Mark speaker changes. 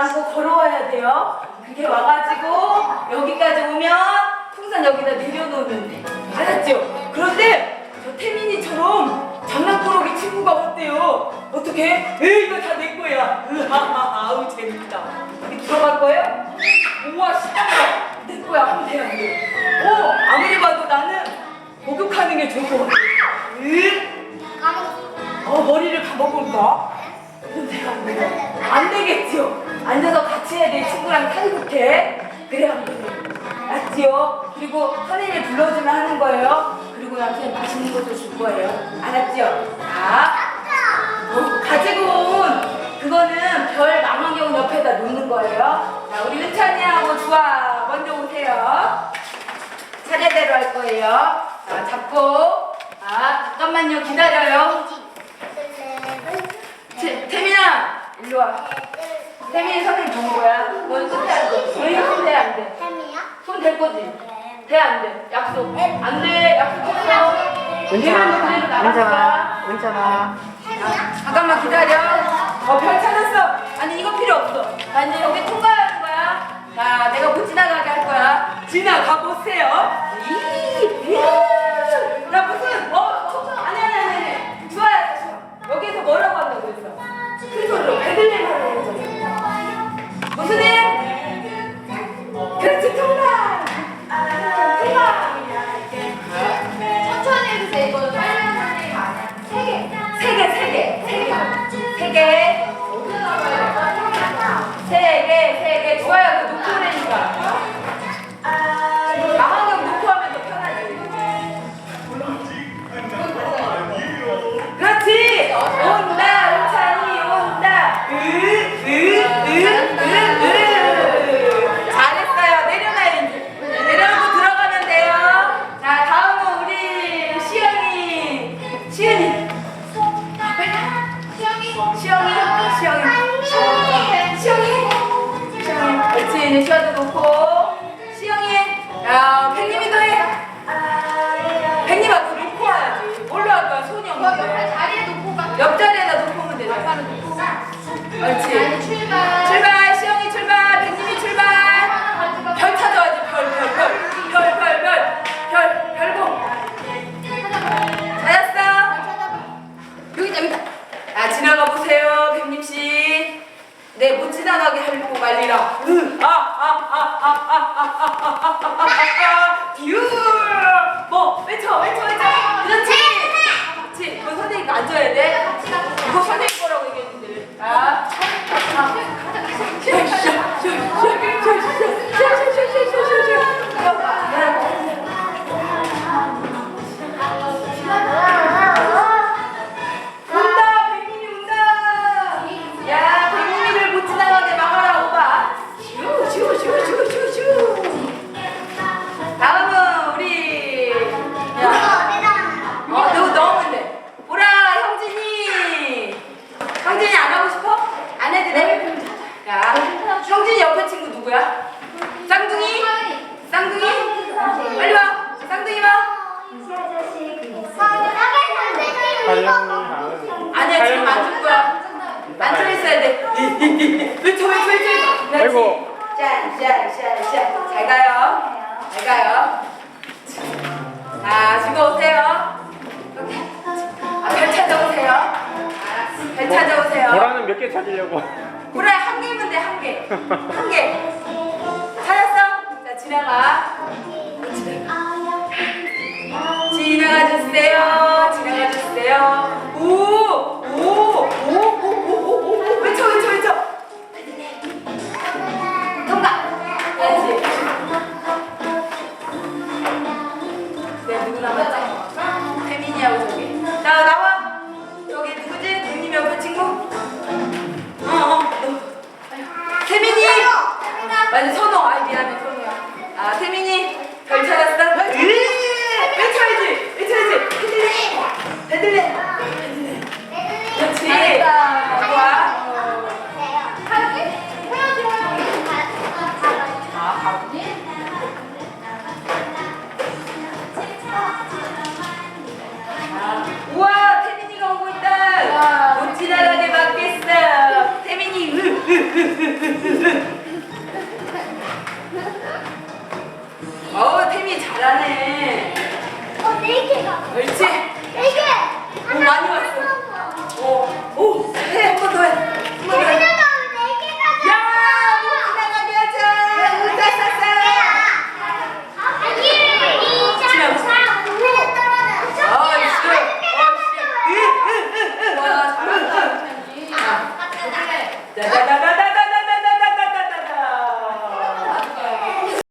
Speaker 1: 발 안고 걸어와야 돼요. 그게 와가지고 여기까지 오면 풍선 여기다 내려놓으면 돼. 알았죠? 그런데 저 태민이처럼 장난꾸러기 친구가 왔대요. 어떻게? 에이 이거 다 내 거야. 으하하 아우 재밌다. 여기 들어갈 거예요? 우와 신기하다. 내 거야 돼안 돼? 어 아무리 봐도 나는 목욕하는 게 좋을 것 같아. 으? 어 머리를 감아볼까? 이건 내가 안 되겠지요. 앉아서 같이 해야 돼. 친구랑 사이좋게. 그래 안 돼. 알았지요? 그리고 선생님이 불러주면 하는 거예요. 그리고 남편이 맛있는 것도 줄 거예요. 알았지요? 자, 어, 가지고 온 그거는 별 망원경 옆에다 놓는 거예요. 자, 우리 은찬이하고 주아 먼저 오세요. 차례대로 할 거예요. 자, 잡고. 아, 잠깐만요. 기다려요. 태, 태민아, 일로 와. 태민이 선생님 본 거야. 넌 손대 안 돼. 왜 손대 안 돼? 손댈 거지? 대안 돼. 약속. 안 돼. 약속했어.
Speaker 2: 은찬아, 은찬아, 은찬아.
Speaker 1: 잠깐만 기다려. 어, 별 찾았어. 아니, 이거 필요 없어. 나 이제 여기 통과하는 거야. 자, 내가 못 지나가게 할 거야. 지나가 보세요.
Speaker 3: 옆에
Speaker 1: 없는데.
Speaker 3: 자리에 놓고 가.
Speaker 1: 옆자리에다 놓고 오면 되잖아.
Speaker 3: 옆에 놓고 가.
Speaker 1: 그렇지. 자, 자, 누구야? 쌍둥이? 쌍둥이? 빨리 와. 쌍둥이 와. 아니야, 지금 안줄 거야. 있어야 돼. 외쳐, 외쳐. 그렇지.
Speaker 2: 아이고.
Speaker 1: 짠, 짠, 짠, 짠. 잘 가요. 잘 가요. 자, 즐거우세요. 이렇게. 아, 별 찾아오세요. 아, 별 찾아오세요.
Speaker 2: 보라는 몇 개 찾으려고.
Speaker 1: 그래, 한 개면 돼, 한 개. 한 개. 집에 가. 지나가 주세요. 칠레. 그렇지. 좋아. 아, 가보니? 우와, 태민이가 오고 있다. 못 지나가게 막겠어. 태민이, 으, 으, 으, 으, 으. 어, 태민이 잘하네.
Speaker 3: 어, 네
Speaker 1: 옳지?
Speaker 3: 네 개.
Speaker 1: 오,